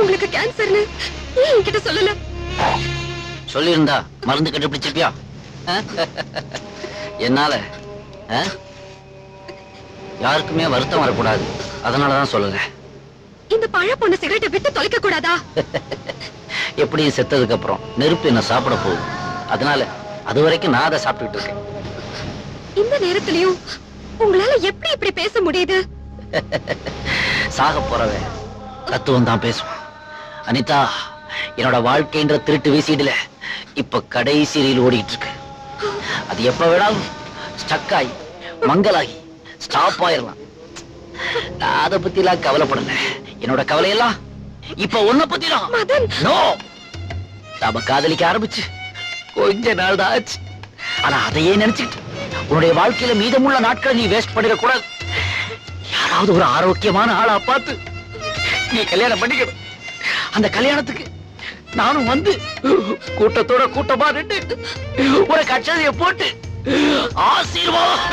உங்களுக்கு கேன்சர்னு? ஏன் என்கிட்ட சொல்லல? சொல்லியிருந்தா மருந்து கண்டுபிடிச்சிருப்பியா? என்னால? யாருக்குமே வருத்தம் வரக்கூடாது. அதனாலதான் சொல்லல. இந்த பழ பொண்ணு சிகரெட்டை விட்டு தொலைக்க கூடாதா எப்படியும் செத்ததுக்கு அப்புறம் நெருப்பு என்ன சாப்பிட போகுது. அதனால அது வரைக்கும் நான் அதை சாப்பிட்டுட்டு இருக்கேன். இந்த நேரத்திலயும் உங்களால எப்படி இப்படி பேச முடியுது? சாக போறவன். தத்துவம் தான் பேசுவான். அனிதா என்னோட வாழ்க்கைன்ற திருட்டு வீசிடுல இப்ப கடைசி ரீல் ஓடிட்டு இருக்கு அது எப்ப வேணாலும் ஸ்டக் ஆகி மங்கலாகி ஸ்டாப் ஆயிரலாம். நான் அதை பத்தி எல்லாம் கவலைப்படல. என்னோட கவலையெல்லாம் இப்ப உன்னை பத்தி தான் நோ நாம காதலிக்க ஆரம்பிச்சு. கொஞ்ச நாள் தான் ஆச்சு. ஆனா அதையே நினைச்சுக்கிட்டு உன்னுடைய வாழ்க்கையில மீதமுள்ள நாட்களை நீ வேஸ்ட் பண்ணிட கூடாது யாராவது ஒரு ஆரோக்கியமான ஆளா பார்த்து நீ கல்யாணம் பண்ணிக்கணும். அந்த கல்யாணத்துக்கு நானும் வந்து கூட்டத்தோட கூட்டமா நின்று ஒரு கச்சதைய போட்டு ஆசீர்வாதம்.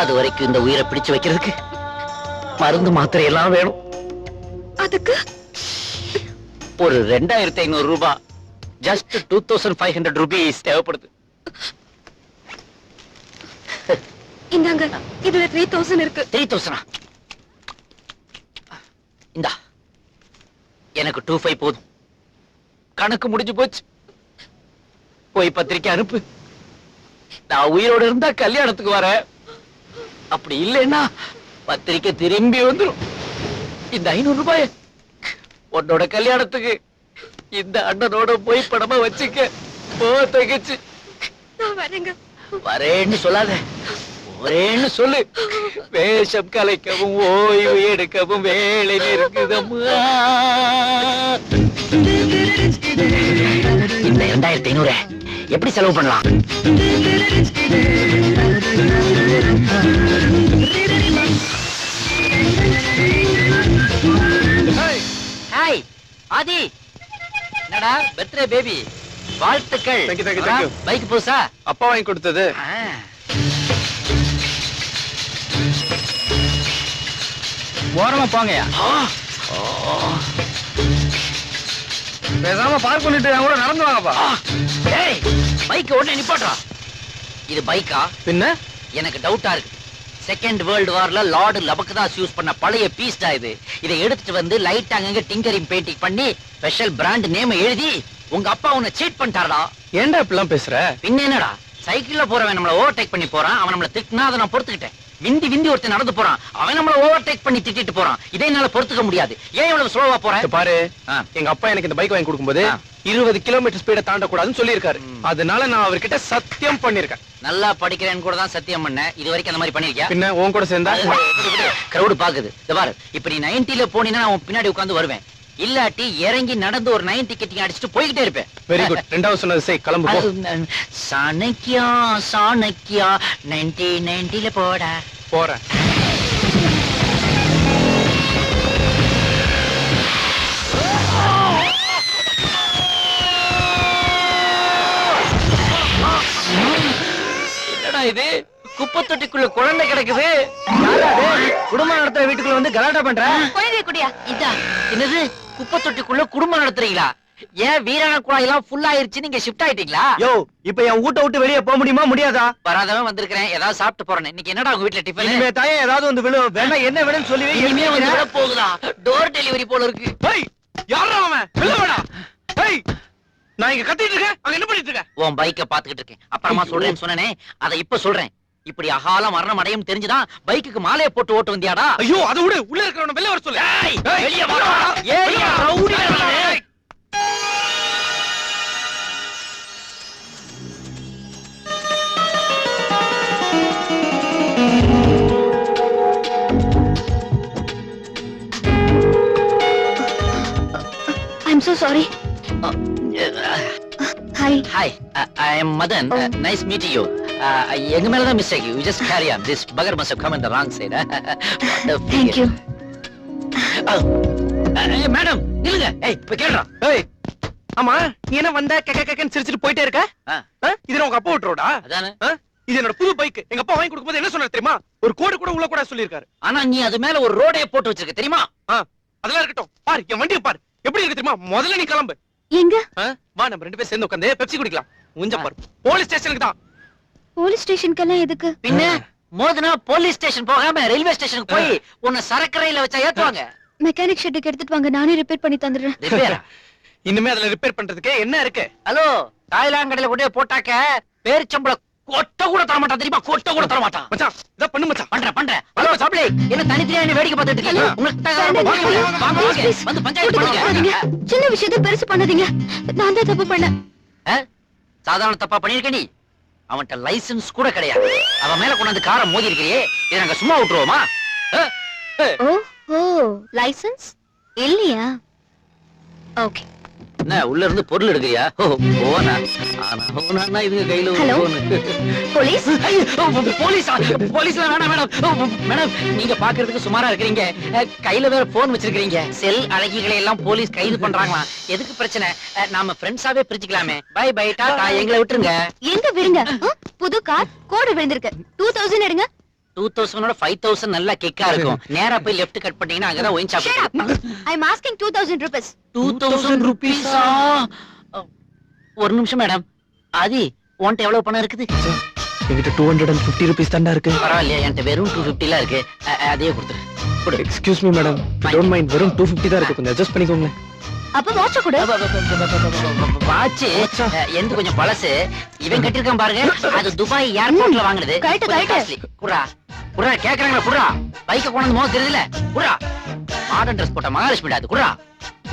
அது வரைக்கும் இந்த உயிரை பிடிச்சு வைக்கிறதுக்கு மருந்து மாத்திரை எல்லாம் வேணும். அதுக்கு? ஒரு ரெண்டாயிரத்தி ஐநூறு ரூபாய். Just two thousand five hundred rupees தேவைப்படுது. இந்தாங்க இதுல த்ரீ தௌசண்ட் இருக்கு. த்ரீ தௌசண்டா இந்தா எனக்கு டூ ஃபைவ் போதும். கணக்கு முடிஞ்சு போச்சு. போய் பத்திரிக்கை அனுப்பு. நான் உயிரோட இருந்தா கல்யாணத்துக்கு வரேன் அப்படி இல்லைன்னா பத்திரிக்கை திரும்பி வந்துரும். இந்த ஐநூறு ரூபாய் உன்னோட கல்யாணத்துக்கு இந்த அண்ணனோட போய் படமா வச்சுக்க. போ தகச்சு. நான் வரேங்க. வரேன்னு சொல்லாத. ஒரேன்னு சொல்லு. வேஷம் கலைக்கவும் ஓய்வு எடுக்கவும் வேலை இருக்குதம்மா இந்த இரண்டாயிரத்தி ஐநூறு எப்படி செலவு பண்ணலாம்? ஹாய். ஆதி. என்னடா? பர்த்டே பேபி வாழ்த்துக்கள். Thank you, thank you, thank you. Bike புதுசா? அப்பா வாங்கி கொடுத்தது. ஆ. ஓரமா போங்கயா பேசாம பார்க் பண்ணிட்டு என் கூட நடந்து வாங்கப்பா. ஆ, டேய் பைக் உடனே நிப்பாட்றா இது பைக்கா பின்ன? எனக்கு டவுட்டா இருக்கு. செகண்ட் வேர்ல்டு வார்ல லார்டு லபக்தாஸ் யூஸ் பண்ண பழைய பீஸ்டா இது. இதை எடுத்துட்டு வந்து லைட் அங்கங்க டிங்கரிங் பெயிண்டிங் பண்ணி ஸ்பெஷல் பிராண்ட் நேம் எழுதி உங்க அப்பா உன்னை சீட் பண்ணிட்டாரடா. ஏன்டா இப்படிலாம் பேசுற? பின்ன என்னடா? சைக்கிள்ல போறவன் நம்மள ஓவர்டேக் பண்ணி போறான். அவன் நம்மள திட்டினா அதை நான் பொறுத்துக்கிட்டேன். விந்தி விந்தி ஒருத்தன் நடந்து போறான். அவன் நம்மள ஓவர்டேக் பண்ணி திட்டிட்டு போறான். இதை என்னால பொறுத்துக்க முடியாது. ஏன் இவ்வளவு ஸ்லோவா போறேன் பாரு. எங்க அப்பா எனக்கு இந்த பைக் வாங்கி கொடுக்கும்போது. இருபது கிலோமீட்டர் ஸ்பீட தாண்டக்கூடாதுன்னு சொல்லியிருக்காரு. அதனால நான் அவர்கிட்ட சத்தியம் பண்ணிருக்கேன் நல்லா படிக்கிறேன்னு கூட தான் சத்தியம் பண்ணேன் இது வரைக்கும் அந்த மாதிரி பண்ணிருக்கியா? பின்ன உன் கூட சேர்ந்தா? கிரௌடு பாக்குது. இந்த பாரு. இப்ப நீ நைன்டில போனீங்கன்னா நான் உன் பின்னாடி உட்கார்ந்து வருவேன். இல்லாட்டி இறங்கி நடந்து ஒரு நைன் டிக்கெட்டிங் அடிச்சுட்டு போய்கிட்டே இருப்பேன். வெரி குட் ரெண்டாவது சொன்னது செய். கிளம்பு சாணக்கியா சாணக்கியா நைன்டி நைன்டில போடா. போறேன். என்னடா இது? குப்பை தொட்டிக்குள்ள குழந்தை கிடக்குது. குடும்பம் நடத்துற வீட்டுக்குள்ள வந்து கலாட்டா பண்ற? குழந்தை குடியா? இதா. என்னது? குப்பை தொட்டிக்குள்ள குடும்பம் நடத்துறீங்களா? ஏன் வீராண குழாய் எல்லாம் ஃபுல் ஆயிருச்சு நீங்க ஷிஃப்ட் ஆயிட்டீங்களா? யோ இப்ப என் வீட்டை விட்டு வெளியே போக முடியுமா முடியாதா? வராதவன் வந்திருக்கிறேன். ஏதாவது சாப்பிட்டு போறேன் இன்னைக்கு என்னடா உங்க வீட்டுல டிஃபன் இனிமே தாயே ஏதாவது வந்து விழும் வேணா என்ன வேணும்னு சொல்லி. இனிமே வந்து விட போகுதா? டோர் டெலிவரி போல இருக்கு. ஹேய் யாரா அவன்? வாடா ஹேய் நான் இங்க கத்திட்டு இருக்கேன். அங்க என்ன பண்ணிட்டு இருக்க? உன் பைக்க பாத்துக்கிட்டு இருக்கேன். அப்புறமா சொல்றேன்னு சொன்னனே அதை இப்ப சொல்றேன். இப்படி அகால மரணம் அடையும் தெரிஞ்சுதான் பைக்குக்கு மாலையை போட்டு ஓட்டு வந்தியாடா? ஐயோ அதை விடு. உள்ள இருக்கிறவன வெளில வர சொல்லு. வெளிய வாடா. வாடா. ரவுடி. ஏய். I'm so sorry hi hi I am Madan. Nice meeting you எங்க மேல தான் mistake you just carry on this bugger must have come in the wrong side thank you madam நில்லுங்க. ஏய் இப்ப கேளுடா. ஏய் ஆமா நீ என்ன வந்த? கெக்க கெக்கன்னு சிரிச்சிட்டு போயிட்டே இருக்க? இது உங்க அப்பா விட்டுறோடா அதானே. இது என்னோட புது பைக் எங்க அப்பா வாங்கி கொடுக்கும்போது என்ன சொன்னாரு தெரியுமா? ஒரு கோடு கூட உள்ள கூட சொல்லியிருக்காரு. ஆனா நீ அது மேல ஒரு ரோடே போட்டு வச்சிருக்க தெரியுமா? அதெல்லாம் இருக்கட்டும். பாரு என் வண்டியை பாரு. எப்படி இருக்கு தெரியுமா? முதல்ல நீ கிளம்பு. எங்க? ஆ? வா நம்ம ரெண்டு பேரும் சேர்ந்து உட்காந்து பெப்சி குடிக்கலாம். உஞ்ச பாரு. போலீஸ் ஸ்டேஷனுக்கு தான். போலீஸ் ஸ்டேஷனுக்கெல்லாம் எதுக்கு? பின்ன மோதுனா போலீஸ் ஸ்டேஷன் போகாம ரயில்வே ஸ்டேஷனுக்கு போய் உன்னை சரக்கு ரயில வச்சா ஏத்துவாங்க. மெக்கானிக் ஷெட்டுக்கு எடுத்துட்டு வாங்க. நானே ரிப்பேர் பண்ணி தந்துடுறேன். ரிப்பேரா இனிமே அதுல ரிப்பேர் பண்றதுக்கு என்ன இருக்கு? ஹலோ தாய்லாங்கடையில கொண்டு போட்டாக்க பேரிச்சம்பள கொட்ட கூட தர மாட்டான் தெரியுமா? கொட்ட கூட தர மாட்டான் மச்சான் இதான் பண்ணு மச்சான். பண்றேன் பண்றேன். ஹலோ என்ன தனித்தனியா என்ன வேடிக்கை பார்த்துட்டு இருக்கீங்க. உங்களுக்கு. வந்து பஞ்சாயத்து பண்ணுங்க. சின்ன விஷயத்தை பெருசு பண்ணாதீங்க. நான் தான் தப்பு பண்ணேன்? சாதாரண தப்பா பண்ணிருக்க நீ? அவன்கிட்ட லைசென்ஸ் கூட கிடையாது. அவன் மேல கொண்டாந்து காரை மோதி இருக்கிறியே. இதை நாங்க சும்மா விட்டுருவோமா? ஓ லைசென்ஸ்? இல்லையா? ஓகே. என்ன உள்ள இருந்து பொருள் எடுக்கிறியா? ஓ போனா. ஆனா போனா இதுங்க கையில ஒரு Hello? போலீஸ்? ஐயோ, போலீஸா? போலீஸ்ல வேணாம் மேடம் மேடம் நீங்க பாக்குறதுக்கு சுமாரா இருக்கிறீங்க. அஹ், கையில வேற போன் வச்சிருக்கீங்க செல் அழகிகளை எல்லாம் போலீஸ் கைது பண்றாங்களாம் எதுக்கு பிரச்சனை? அஹ், நாம ஃப்ரெண்ட்ஸாவே பிரிச்சுக்கலாமே. Bye bye Tata. எங்களை விட்டுருங்க. எங்க விடுங்க? ஆ? புது கார் கோடு விழுந்திருக்கு. டூ தௌசண்ட் எடுங்க. டூ தௌசண்டோட ஃபைவ் தௌசண்ட் நல்லா கிக்கா இருக்கும். நேரா போய் லெஃப்ட் கட் பண்ணீங்கன்னா அங்கதான் wine. Shop I'm asking 2000 rupees. Two thousand ருபீஸா ஒரு நிமிஷம் மேடம் ஆதி உன்கிட்ட எவ்வளவு பணம் இருக்குது? என்கிட்ட two hundred and fifty rupees தாண்டா இருக்கு. பரவாயில்லையா என்கிட்ட வெறும் டூ ஃபிஃப்டிலாம் இருக்கு. அதையே கொடுத்துரு. கொடு. Excuse me madam don't mind வெறும் டூ பிப்டி தான் இருக்கு. கொஞ்சம் அட்ஜஸ்ட் பண்ணிக்கோங்க அப்ப வாட்ச் கொடு. வாட்ச் எந்த கொஞ்சம் பழசு. இவன் கட்டிருக்கான் பாருங்க. அது துபாய் ஏர்போர்ட்ல வாங்குனது. Correct, correct. குடுறா. குடுறா கேக்குறாங்களா குடுறா. பைக்க கொண்டு மோத தெரியுதுல? குடுறா. மாடர்ன் ட்ரெஸ் போட்ட மகாலட்சுமி அது குடுறா.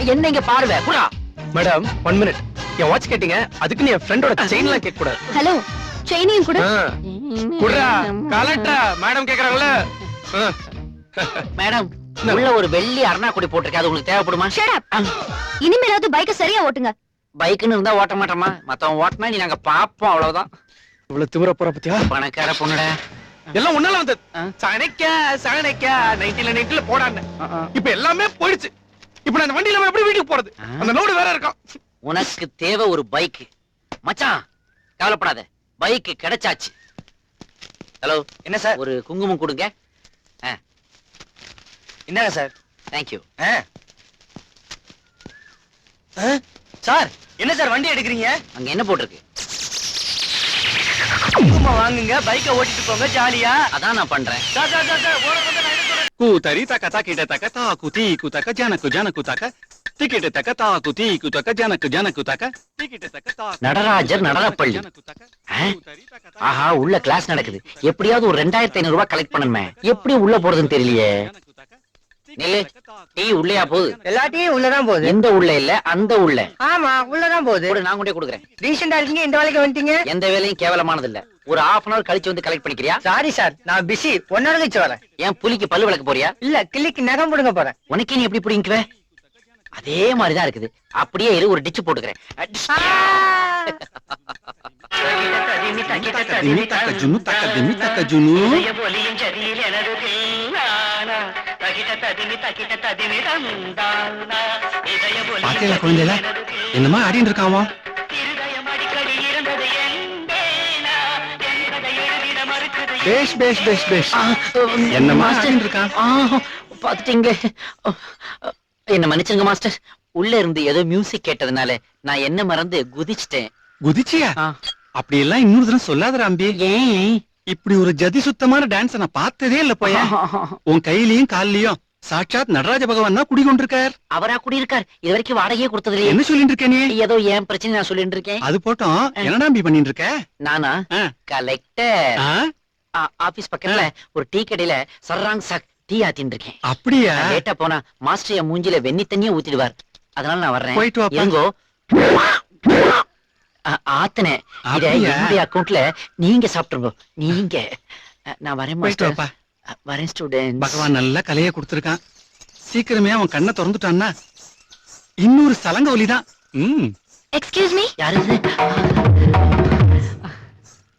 என்ன இங்க பாருவே? குடுறா. மேடம் ஒன் மினிட் என் வாட்ச் கேட்டீங்க? அதுக்கு நீ என் ஃப்ரெண்டோட செயின்லாம் கேட்க கூடாது ஹலோ செயினையும் கூட. குடுறா கலெக்டா மேடம் கேக்குறாங்கல்ல? ஆ. மேடம் உள்ள ஒரு வெள்ளி அருணாக்குடி போட்டிருக்கு. அது உங்களுக்கு தேவைப்படுமா? இனிமேலாவது பைக்க சரியா ஓட்டுங்க. பைக்குன்னு இருந்தா ஓட்ட மாட்டோமா? மத்தவன் ஓட்டினா நீ நாங்க பாப்போம் அவ்வளவுதான். இவ்வளவு திமிர போற பத்தியா? பணக்கார பொண்ணுடா. எல்லாம் ஒன்னால வந்தது. ஆ. சனைக்கா சனைக்கா நைட்டில நைட்டில போடான்னு. இப்ப எல்லாமே போயிடுச்சு. இப்ப நான் இந்த வண்டியில நம்ம எப்படி வீட்டுக்கு போறது. அந்த லோடு வேற இருக்கான் உனக்கு தேவை ஒரு பைக் மச்சான் கவலைப்படாத. பைக் கிடைச்சாச்சு. ஹலோ என்ன சார்? ஒரு குங்குமம் கொடுங்க. என்னங்க சார்? தேங்க்யூ சார் என்ன சார் வண்டி எடுக்கிறீங்க? அங்க என்ன போட்டிருக்கு? வாங்குங்க பைக்கை ஓட்டிட்டு போங்க ஜாலியா. அதான் நான் பண்றேன். சார் சார் சார் சார் ஓரம் வந்து நான் கூத்தரி தக்க தக்கிட்ட தக்க தாக்கு தீக்கு தக்க ஜனக்கு ஜனக்கு தக்க. டிக்கெட்டு தக்க தாக்கு தீக்கு. தக்க ஜனக்கு ஜனக்கு தக்க. டிக்கெட்டு தக்க தாக்கு நடராஜர் நடனப்பள்ளி ஆஹா உள்ள கிளாஸ் நடக்குது. எப்படியாவது ஒரு ரெண்டாயிரத்தி ஐநூறு ரூபாய் கலெக்ட் பண்ணணுமே. எப்படி உள்ள போறதுன்னு தெரியலையே. நெல்லு. டீ உள்ளயா போகுது? எல்லா டீயும் உள்ளதான் போகுது. எந்த உள்ள இல்ல அந்த உள்ள ஆமா உள்ளதான் போகுது. நான் கொண்டே கொடுக்குறேன். ரீசெண்டா இருக்கீங்க? இந்த வேலைக்கு வந்துட்டீங்க? எந்த வேலையும் கேவலமானது இல்ல. ஒரு ஹாஃப் அன் அவர் கழிச்சு வந்து கலெக்ட் பண்ணிக்கிறியா? சாரி சார் நான் பிஸி ஒன்னோட கழிச்சு வரேன். என் புலிக்கு பல்லு விளக்க போறியா? இல்ல கிளிக்கு நகம் போடுங்க போறேன். உனக்கே நீ எப்படி பிடிங்கிக்குவேன் அதே மாதிரிதான் இருக்குது. அப்படியே இரு ஒரு டிச்சு போட்டுக்கிறேன். என்னமா ஆடிட்டு இருக்காமா பேஷ் பேஷ் பேஷ் பேஷ். என்னமா ஆடிட்டு இருக்கான் பாத்துட்டீங்க என்ன மன்னிச்சுங்க மாஸ்டர். உள்ள இருந்து ஏதோ மியூசிக் கேட்டதுனால நான் என்ன மறந்து குதிச்சிட்டேன். குதிச்சியா? ஆ. அப்படி எல்லாம் இன்னொரு தடவை சொல்லாத அம்பி ஏன் இப்படி ஒரு ஜதி சுத்தமான டான்ஸ் நான் பார்த்ததே இல்ல போய. உன் கையிலயும் கால்லயும் சாட்சாத் நடராஜ பகவான் தான் குடிகொண்டிருக்கார். அவரா குடி இருக்கார் இது வரைக்கும் வாடகையே கொடுத்தது இல்லையே என்ன சொல்லிட்டு இருக்க நீ? ஏதோ என் பிரச்சனை நான் சொல்லிட்டு இருக்கேன் அது போட்டோம். என்னடா அம்பி பண்ணிட்டு இருக்க நானா? ஆ. கலெக்டர். ஆ? ஆபீஸ் பக்கத்துல ஒரு டீ கடையில சர்ராங் சாக் டீ ஆத்தின்னு இருக்கேன் அப்படியா? லேட்டா போனா மாஸ்டர் என் மூஞ்சில வெண்ணி தண்ணியே ஊத்திடுவார். அதனால நான் வர்றேன். போயிட்டு வாப்பா. இருங்கோ. ஆ- ஆத்துனேன். இத? என்னுடைய அக்கவுண்ட்ல நீங்க சாப்பிட்டுருங்க. நீங்க. நான் வரேன் மாஸ்டர். வரேன் ஸ்டூடெண்ட் பகவான் நல்ல கலைய கொடுத்திருக்கான். சீக்கிரமே அவன் கண்ணை திறந்துட்டான்னா இன்னொரு சலங்க ஒலிதான் ம். எக்ஸ்கியூஸ் மீ யாரு?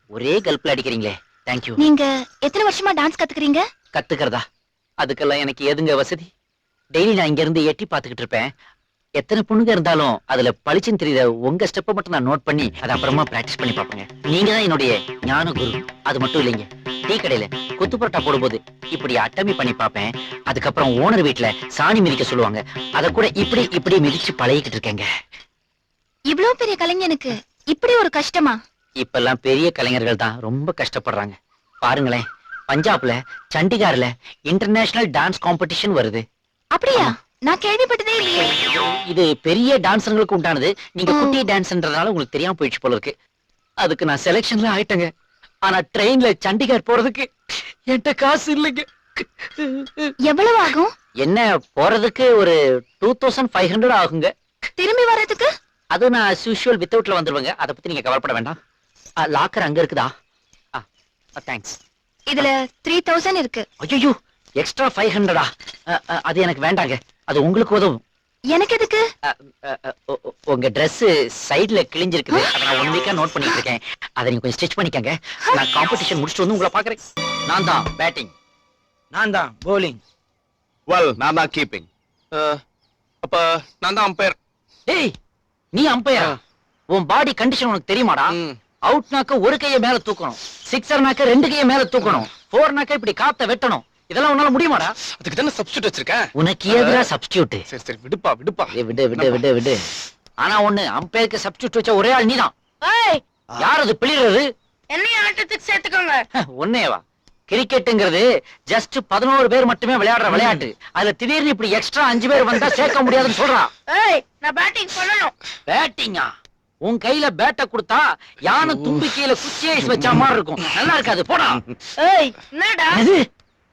ஒரே கல்ப்ல அடிக்கிறீங்களே. தேங்க்யூ நீங்க எத்தனை வருஷமா டான்ஸ் கத்துக்கிறீங்க? கத்துக்கிறதா? அதுக்கெல்லாம் எனக்கு எதுங்க வசதி? டெய்லி நான் இங்க இருந்து எட்டி பாத்துக்கிட்டு இருப்பேன். எத்தனை பொண்ணுங்க இருந்தாலும் அதுல பளிச்சுன்னு தெரியுத உங்க ஸ்டெப்பை மட்டும் நான் நோட் பண்ணி அதை அப்புறமா பிராக்டிஸ் பண்ணி பார்ப்பேங்க. நீங்க தான் என்னுடைய ஞான குரு. அது மட்டும் இல்லைங்க. டீ கடையில கொத்து பரோட்டா போடும்போது இப்படி அட்டமி பண்ணி பார்ப்பேன். அதுக்கப்புறம் ஓனர் வீட்ல சாணி மிதிக்க சொல்லுவாங்க. அத கூட இப்படி இப்படி மிதிச்சு பழகிக்கிட்டு இருக்கேங்க. இவ்ளோ பெரிய கலைஞனுக்கு இப்படி ஒரு கஷ்டமா? இப்பெல்லாம் பெரிய கலைஞர்கள் தான் ரொம்ப கஷ்டப்படுறாங்க. பாருங்களேன். பஞ்சாப்ல சண்டிகார்ல இன்டர்நேஷனல் டான்ஸ் காம்படிஷன் வருது. அப்படியா? நான் கேள்விப்பட்டதே இல்லையே. இது பெரிய டான்ஸர்களுக்கு உண்டானது. நீங்க. குட்டி டான்ஸ்ன்றதுனால உங்களுக்கு தெரியாம போயிடுச்சு போல இருக்கு. அதுக்கு நான் செலெக்ஷன்ல ஆயிட்டேங்க. ஆனா ட்ரெயின்ல சண்டிகார் போறதுக்கு என்கிட்ட காசு இல்லைங்க. எவ்வளவு ஆகும்? என்ன போறதுக்கு ஒரு டூ தௌசண்ட் ஃபைவ் ஹண்ட்ரட் ஆகுங்க. திரும்பி வர்றதுக்கு? அது நான் usual வித்தவுட்ல வந்துருவேங்க. அதை பத்தி நீங்க கவலைப்பட வேண்டாம். லாக்கர் அங்க இருக்குதா? தேங்க்ஸ் இதுல த்ரீ தௌசண்ட் இருக்கு. ஐயோ எக்ஸ்ட்ரா ஃபைவ் ஹண்ட்ரடா அது எனக்கு வேண்டாங்க. அது உங்களுக்கு உதவும். எனக்கு எதுக்கு? உங்க Dress சைடுல கிழிஞ்சிருக்குது. அதை நான் ஒன் வீக்கா நோட் பண்ணிட்டு இருக்கேன். அதை நீங்க கொஞ்சம் ஸ்டிச் பண்ணிக்கங்க. நான் காம்படிஷன் முடிச்சுட்டு வந்து உங்களை பாக்குறேன் நான் தான் பேட்டிங் நான் தான் போலிங் வெல் நான் தான் கீப்பிங் அப்ப நான் தான் அம்பையர் டேய் நீ அம்பையர் உன் பாடி கண்டிஷன் உனக்கு தெரியுமாடா? அவுட்னாக்க ஒரு கையை மேல தூக்கணும். சிக்ஸர்னாக்க ரெண்டு கையை மேல தூக்கணும். ஃபோர்னாக்க இப்படி காத்த வெட்டணும். இதெல்லாம் உன்னால முடியுமாடா? அதுக்கு தானே சப்ஸ்டியூட் வச்சிருக்கேன் உனக்கு எதிரா சப்ஸ்டியூட் சரி சரி விடுப்பா விடுப்பா. விடு விடு விடு விடு. ஆனா ஒண்ணு அம்பையருக்கு சப்ஸ்டியூட் வச்ச ஒரே ஆள் நீதான். யார் அது பிளிறது என்னைய ஆட்டத்துக்கு சேர்த்துக்கோங்க. ஒன்னேவா? கிரிக்கெட்டுங்கிறது ஜஸ்ட் பதினோரு பேர் மட்டுமே விளையாடுற விளையாட்டு. அதுல திடீர்னு இப்படி எக்ஸ்ட்ரா அஞ்சு பேர் வந்தா சேர்க்க முடியாதுன்னு சொல்றா. ஏய் நான் பேட்டிங் பண்ணணும். பேட்டிங்கா உன் கையில பேட்டை கொடுத்தா யானை தும்பிக்கையில குச்சி ஐஸ் வச்ச மாதிரி இருக்கும். நல்லா இருக்காது போடா. ஏய் என்னடா? என்னது?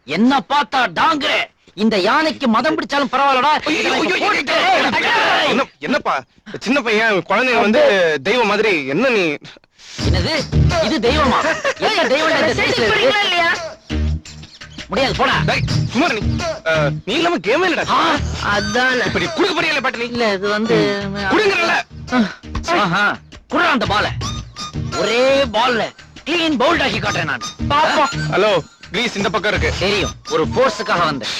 என்ன பார்த்தா டாங்குற? இந்த யானைக்கு மதம் பிடிச்சாலும் பரவாயில்லடா. என்னப்பா? சின்ன பையன் குழந்தைங்க வந்து தெய்வம் மாதிரி. என்ன நீ? என்னது? இது தெய்வமா? என்ன தெய்வம்? இல்லையா? முடியாது போடா. சும்மா நீ இல்லாம கேமே இல்லடா. அதானே. இப்ப நீ குடுக்க போறியல பேட்டலி இல்ல இது வந்து குடுங்கறல ஆஹா, குடுறா அந்த பால. ஒரே பால்ல கிளீன் பவுல்ட் ஆக்கி காட்டுறேன் நான். ஹலோ கிரீஸ் இந்த பக்கம் இருக்கு. தெரியும். ஒரு போர்ஸுக்காக வந்தேன்.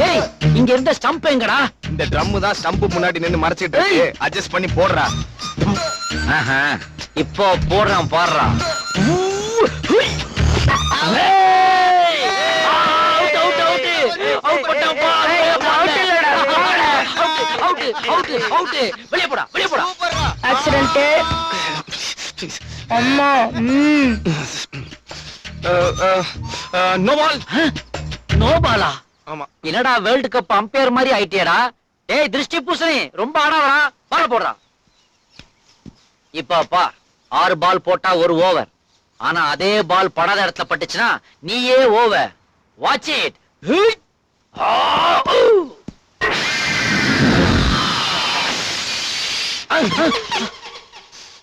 டேய் இங்க இருந்த ஸ்டம்ப் எங்கடா? இந்த ட்ரம் தான் ஸ்டம்ப் முன்னாடி நின்னு மறைச்சிட்டு இருக்கு. அட்ஜஸ்ட் பண்ணி போடுறா. இப்போ போடுறான் பாடுறான். வெளியே போடா வெளியே போடா ஆக்சிடென்ட் அம்மா ம் நோ பால் நோபாலா ஆமா. என்னடா வேர்ல்ட் கப் அம்பையர் மாதிரி ஆயிட்டியடா? டேய் திருஷ்டி பூசணி ரொம்ப ஆடாதடா. பால போடுறா. இப்ப பா ஆறு பால் போட்டா ஒரு ஓவர் ஆனா அதே பால் படாத இடத்துல பட்டுச்சுன்னா நீயே ஓவர் வாட்ச் இட்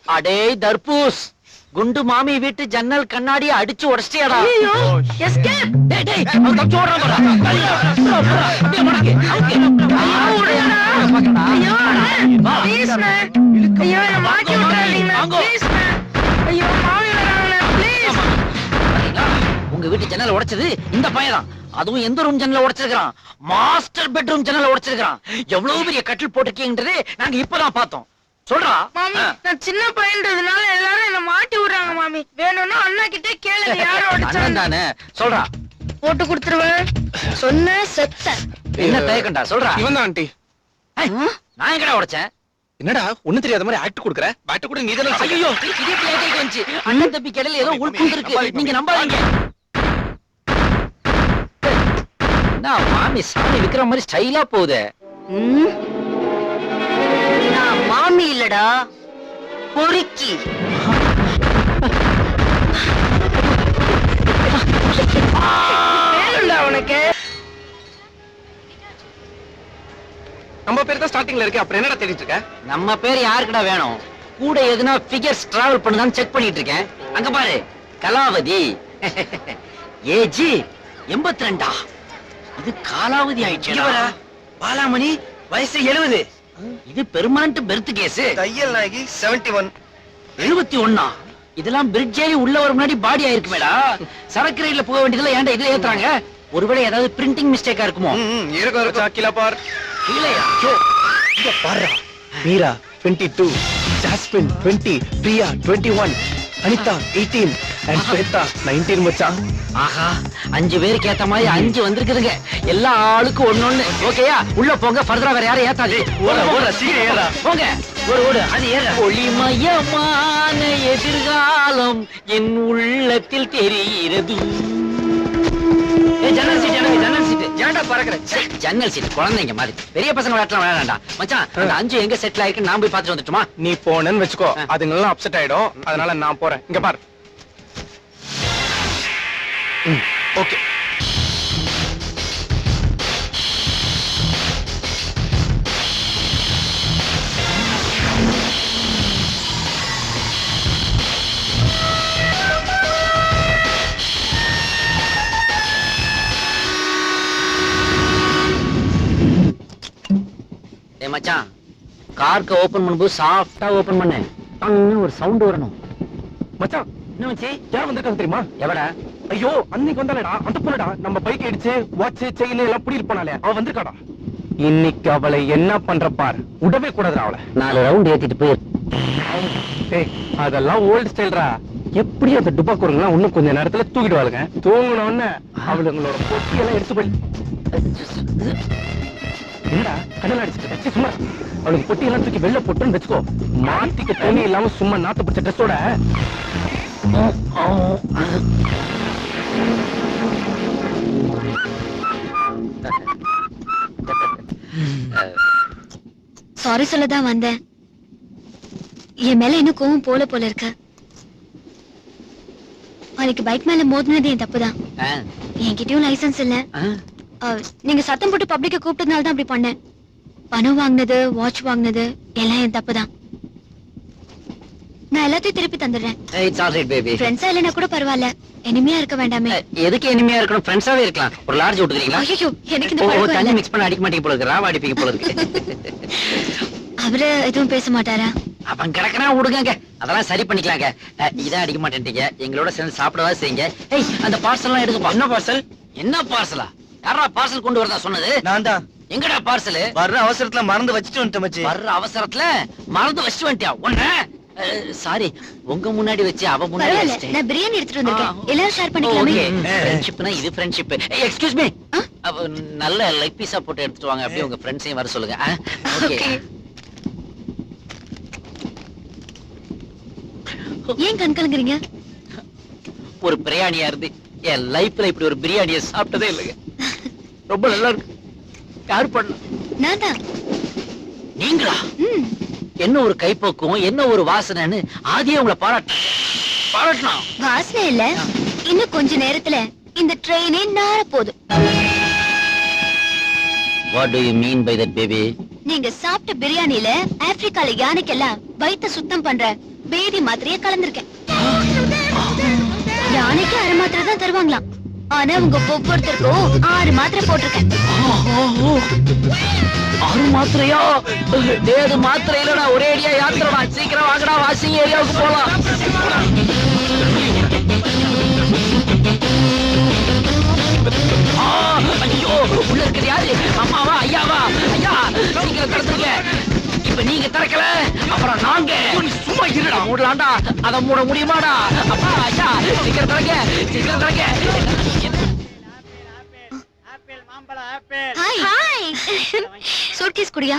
அடே தர்பூஸ் குண்டு மாமி வீட்டு ஜன்னல் கண்ணாடிய அடிச்சு உடைச்சிட்டியாடா. எஸ்கேப் வீட்டு ஜன்னல் உடைச்சது இந்த பையன் அதுவும் எந்த ரூம் ஜன்னல உடைச்சிருக்கான் மாஸ்டர் பெட்ரூம் ஜன்னல உடைச்சிருக்கான் எவ்வளவு பெரிய கட்டில் போட்டிருக்கீங்கன்றது நாங்க இப்பதான் பார்த்தோம். சொல்றா? மாமி ஆ. நான் சின்ன பையன்றதுனால எல்லாரும் என்ன மாட்டி விடுறாங்க மாமி. வேணும்னா அண்ணா கிட்டே கேளுங்க யாரோ தானே சொல்றா. போட்டு கொடுத்துருவேன் சொன்ன செத்த. என்ன தயக்கண்டா சொல்றா. இவன் தான் ஆண்டி நான் எங்கடா உடைச்சேன்? என்னடா ஒண்ணு தெரியாத மாதிரி ஆக்ட் கொடுக்குற? பேட் கூட நீ தானே ஐயோ இது வந்துச்சு. அண்ணன் தம்பி கடையில ஏதோ உள்புந்து இருக்கு நீங்க நம்பாதீங்க. நான் மாமி சாமி விக்கிற மாதிரி ஸ்டைலா போகுதே. நான் மாமி இல்லடா பொறுக்கி. உனக்கு? நம்ம பேர் தான் ஸ்டார்டிங்ல இருக்கு. அப்புறம் என்னடா தேடிட்டு இருக்க? நம்ம பேர் யாருக்குடா வேணும்? கூட எதுனா ஃபிகர்ஸ் டிராவல் பண்ணுதான்னு செக் பண்ணிட்டு இருக்கேன். அங்க பாரு கலாவதி. ஏஜி எண்பத்தி ரெண்டா இது காலாவதி ஆயிடுச்சு. பாலாமணி வயசு எழுபது இது பெர்மனன்ட் பெர்த் கேஸ் தையல் நாயகி செவன்டி ஒன் எழுபத்தி ஒன்னா இதெல்லாம் பிரிட்ஜ் ஏறி உள்ள வர முன்னாடி பாடி ஆயிருக்கு மேடா சரக்கு ரயில்ல போக வேண்டியதுல ஏன்டா இதுல ஏத்துறாங்க? ஒருவேளை ஏதாவது பிரிண்டிங் மிஸ்டேக்கா இருக்குமோ? இருக்கும் இருக்கும். கீழே பார் கீழேயா இங்க பாருடா. மீரா 22 ஜாஸ்மின் 20 பிரியா 21 அனிதா 18 அண்ட் ஸ்வேதா 19 மச்சான். ஆஹா அஞ்சு பேருக்கு ஏத்த மாதிரி அஞ்சு வந்திருக்குதுங்க. எல்லா ஆளுக்கும் ஒண்ணொண்ணு ஓகேயா உள்ள போங்க ஃபர்தரா வேற யாரும் ஏத்தாது. ஓட, ஓட, சீக்கிரம் ஏறுடா. போங்க. ஓடு ஓடு அது ஏற ஒளிமயமான எதிர்காலம் என் உள்ளத்தில் தெரிகிறது. ஜன்னல் சீட் எனக்கு ஜன்னல் சீட் ஏன்டா பறக்குற? ஜன்னல் சீட் குழந்தைங்க மாதிரி. பெரிய பசங்க விளையாட்டுலாம் விளையாடாண்டா மச்சான் அந்த அஞ்சு எங்க செட்டில் ஆயிருக்கு? நான் போய் பார்த்துட்டு வந்துட்டுமா? நீ போனேன்னு வச்சுக்கோ. அதுங்கெல்லாம் அப்செட் ஆயிடும். அதனால நான் போறேன். இங்க பார். ஓகே ஏய் மச்சான் கார்க்கு ஓபன் பண்ணும்போது சாஃப்டா ஓபன் பண்ணு. ஒரு சவுண்ட் வரணும். மச்சான் என்ன மச்சி? யார் வந்திருக்காங்க தெரியுமா? எவடா? ஐயோ அன்னைக்கு வந்தாலடா அந்த பொண்ணுடா. நம்ம பைக் அடிச்சு வாட்ச் செயின் எல்லாம் புடி இருப்பானாலே அவ வந்திருக்காடா. இன்னைக்கு அவளை என்ன பண்ற பார்? விடவே கூடாதுடா அவளை. நாலு ரவுண்ட் ஏத்திட்டு போயிரு. ஏய் அதெல்லாம் ஓல்ட் ஸ்டைல்ரா எப்படி அந்த டுபாக்கூருங்கலாம் இன்னும் கொஞ்ச நேரத்துல தூக்கிடுவாளுங்க. தூங்கின உடனே அவளுங்களோட பொட்டியெல்லாம் எடுத்து போய் என்னடா கடல் அடிச்சுட்டு சும்மா அவளுக்கு பொட்டியெல்லாம் தூக்கி வெளில போட்டுன்னு வச்சுக்கோ. மாட்டிக்க துணி இல்லாம சும்மா நாத்து பிடிச்ச ட்ரெஸ்ஸோட சாரி சொல்ல தான் வந்தேன். என் மேல இன்னும் கோவம் போல போல இருக்கு. அன்னைக்கு பைக் மேல மோதினது என் தப்புதான். என்கிட்டயும் லைசென்ஸ் இல்ல. நீங்க சத்தம் போட்டு பப்ளிக்க கூப்பிட்டதுனால தான் அப்படி பண்ணேன். பணம் வாங்கினது வாட்ச் வாங்கினது எல்லாம் என் தப்புதான். நான் எல்லாத்தையும் திருப்பி தந்துடுறேன். It's all right, baby. ஃப்ரெண்ட்ஸா இல்லைன்னா கூட பரவாயில்ல. இனிமையா இருக்க வேண்டாமே. எதுக்கு இனிமையா இருக்கணும்? ஃப்ரெண்ட்ஸாவே இருக்கலாம். ஒரு லார்ஜ் விட்டுக்கிறீங்களா? ஐயோ எனக்கு இந்த பழக்கம் தண்ணி. மிக்ஸ் பண்ண அடிக்க மாட்டீங்க போல இருக்கு. ராவ அடிப்பீங்க போல இருக்கு. அவரு எதுவும் பேச மாட்டாரா? அவன் கிடக்குறான் விடுங்க அதெல்லாம் சரி பண்ணிக்கலாங்க. இதான் அடிக்க மாட்டேன்ட்டீங்க. எங்களோட சேர்ந்து சாப்பிடவா செய்யுங்க. ஏய் அந்த பார்சல் எல்லாம் எடுக்கப்பா என்ன பார்சல் என்ன பார்சலா யாரா பார்சல் கொண்டு வரதா சொன்னது? நான் தான். எங்கடா பார்சல் வர்ற அவசரத்துல மறந்து வச்சுட்டு வந்துட்டேன் வர்ற அவசரத்துல மறந்து வச்சுட்டு வந்துட்டியா? உன்ன? சாரி உங்க முன்னாடி வச்சு அவ முன்னாடி வச்சிட்டேன். நான் பிரியாணி எடுத்துட்டு வந்திருக்கேன். எல்லாரும் ஷேர் பண்ணிக்கலாமே? ஃப்ரெண்ட்ஷிப்னா இது ஃப்ரெண்ட்ஷிப் எக்ஸ்கியூஸ் மீ? நல்ல லெக் பீஸா போட்டு எடுத்துட்டு வாங்க. அப்படியே உங்க ஃப்ரெண்ட்ஸையும் வர சொல்லுங்க. ஓகே. ஏன் கண் கலங்குறீங்க? ஒரு பிரியாணியா இருந்து என் லைஃப்ல இப்படி ஒரு பிரியாணியை சாப்பிட்டதே இல்லைங்க. ரொம்ப நல்லா இருக்கு. யார் பண்ண? நான் தான் நீங்களா? ம். என்ன ஒரு கைப்பக்குவம் என்ன ஒரு வாசனைன்னு ஆதியே உங்களை பாராட்ட பாராட்டினா வாசனை இல்ல. இன்னும் கொஞ்ச நேரத்துல இந்த ட்ரெயினே நார போகுது what do you mean by that baby நீங்க சாப்பிட்ட பிரியாணில ஆப்பிரிக்கால யானைக்கெல்லாம் வயித்த சுத்தம் பண்ற பேதி மாத்திரைய கலந்திருக்கேன். யானைக்கு அரை மாத்திரை தான் தருவாங்களாம். ஆனா உங்க ஒவ்வொருத்தருக்கும் ஆறு மாத்திரை போட்டிருக்கேன். ஆறு மாத்திரையா? ஏது மாத்திரை இல்லடா ஒரே அடியா யாத்திரடா? சீக்கிரம் வாங்கடா வாஷிங் ஏரியாவுக்கு போலாம். ஐயோ உள்ள இருக்கிறது யாரு? அம்மாவா ஐயாவா? ஐயா சீக்கிரம் கடத்துருங்க இப்ப நீங்க திறக்கல? அப்புறம் நாங்க. சும்மா இருடா. மூடலாம்டா. அத மூட முடியுமாடா? அப்பா ஐயா சீக்கிரம் திறங்க சீக்கிரம் ஹாய் சூட்கேஸ் குடியா.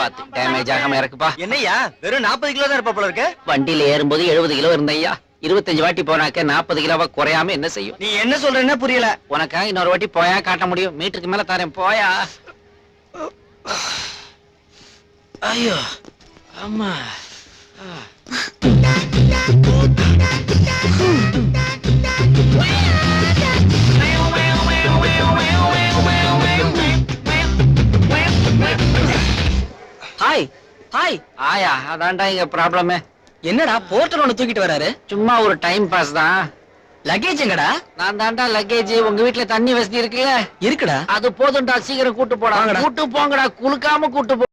பாத்து டேமேஜ் ஆகாம இறக்குப்பா. என்னய்யா? வெறும் நாற்பது கிலோ தான் இருப்பா போல இருக்க. வண்டியில ஏறும்போது எழுபது கிலோ இருந்தையா இருபத்தஞ்சு வாட்டி போனாக்க நாற்பது கிலோவா குறையாம என்ன செய்யும்? நீ என்ன சொல்றேன்னு புரியல. உனக்காக இன்னொரு வாட்டி போயா காட்ட முடியும். மீட்டருக்கு மேல தரேன். போயா. ஐயோ அம்மா. Hi hi. ஆயா அதான்டா இங்க ப்ராப்ளமே என்னடா போர்ட்டர் ஒண்ணு தூக்கிட்டு வராரு? சும்மா ஒரு டைம் பாஸ் தான். லக்கேஜ் எங்கடா? நான் தான்டா லக்கேஜ் உங்க வீட்ல தண்ணி வசதி இருக்குல்ல? இருக்குடா. அது போதும்டா சீக்கிரம் கூட்டு போடா. கூட்டு போங்கடா குளுக்காம கூட்டு போ